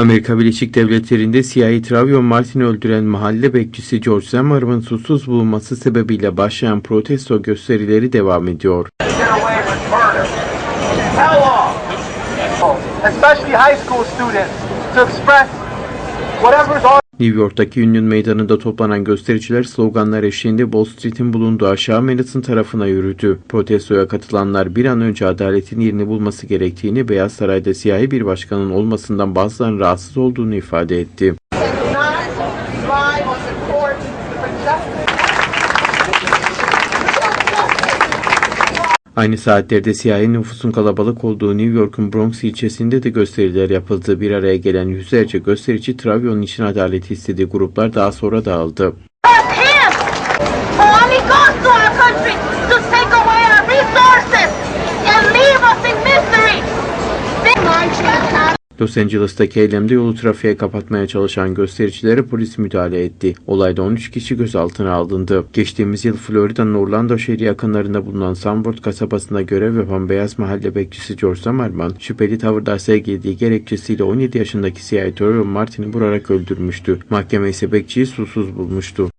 Amerika Birleşik Devletleri'nde CIA Trayvon Martin'i öldüren mahalle bekçisi George Zimmerman suçsuz bulunması sebebiyle başlayan protesto gösterileri devam ediyor. to New York'taki Union Meydanı'nda toplanan göstericiler sloganlar eşliğinde Wall Street'in bulunduğu aşağı Manhattan tarafına yürüdü. Protestoya katılanlar bir an önce adaletin yerini bulması gerektiğini, Beyaz Saray'da siyahi bir başkanın olmasından bazılarının rahatsız olduğunu ifade etti. Aynı saatlerde siyahi nüfusun kalabalık olduğu New York'un Bronx ilçesinde de gösteriler yapıldı. Bir araya gelen yüzlerce gösterici Travyon'un için adaleti istediği gruplar daha sonra dağıldı. Los Angeles'taki eylemde yolu trafiğe kapatmaya çalışan göstericilere polis müdahale etti. Olayda 13 kişi gözaltına alındı. Geçtiğimiz yıl Florida'nın Orlando şehri yakınlarında bulunan Sanford kasabasında görev yapan beyaz mahalle bekçisi George Zimmerman, şüpheli tavırda sevgilediği gerekçesiyle 17 yaşındaki CIA Martin'i vurarak öldürmüştü. Mahkeme ise bekçiyi susuz bulmuştu.